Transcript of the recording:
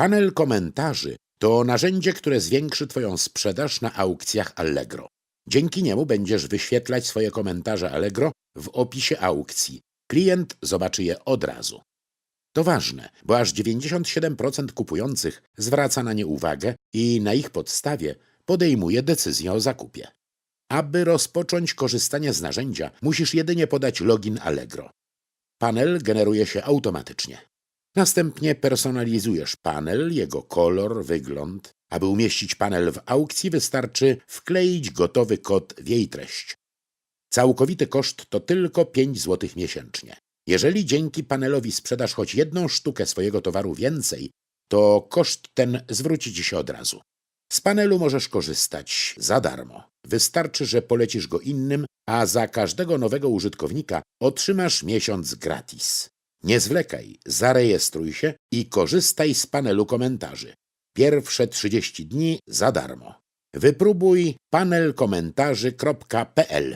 Panel komentarzy to narzędzie, które zwiększy Twoją sprzedaż na aukcjach Allegro. Dzięki niemu będziesz wyświetlać swoje komentarze Allegro w opisie aukcji. Klient zobaczy je od razu. To ważne, bo aż 97% kupujących zwraca na nie uwagę i na ich podstawie podejmuje decyzję o zakupie. Aby rozpocząć korzystanie z narzędzia, musisz jedynie podać login Allegro. Panel generuje się automatycznie. Następnie personalizujesz panel, jego kolor, wygląd. Aby umieścić panel w aukcji, wystarczy wkleić gotowy kod w jej treść. Całkowity koszt to tylko 5 zł miesięcznie. Jeżeli dzięki panelowi sprzedasz choć jedną sztukę swojego towaru więcej, to koszt ten zwróci ci się od razu. Z panelu możesz korzystać za darmo. Wystarczy, że polecisz go innym, a za każdego nowego użytkownika otrzymasz miesiąc gratis. Nie zwlekaj, zarejestruj się i korzystaj z panelu komentarzy. Pierwsze 30 dni za darmo. Wypróbuj panelkomentarzy.pl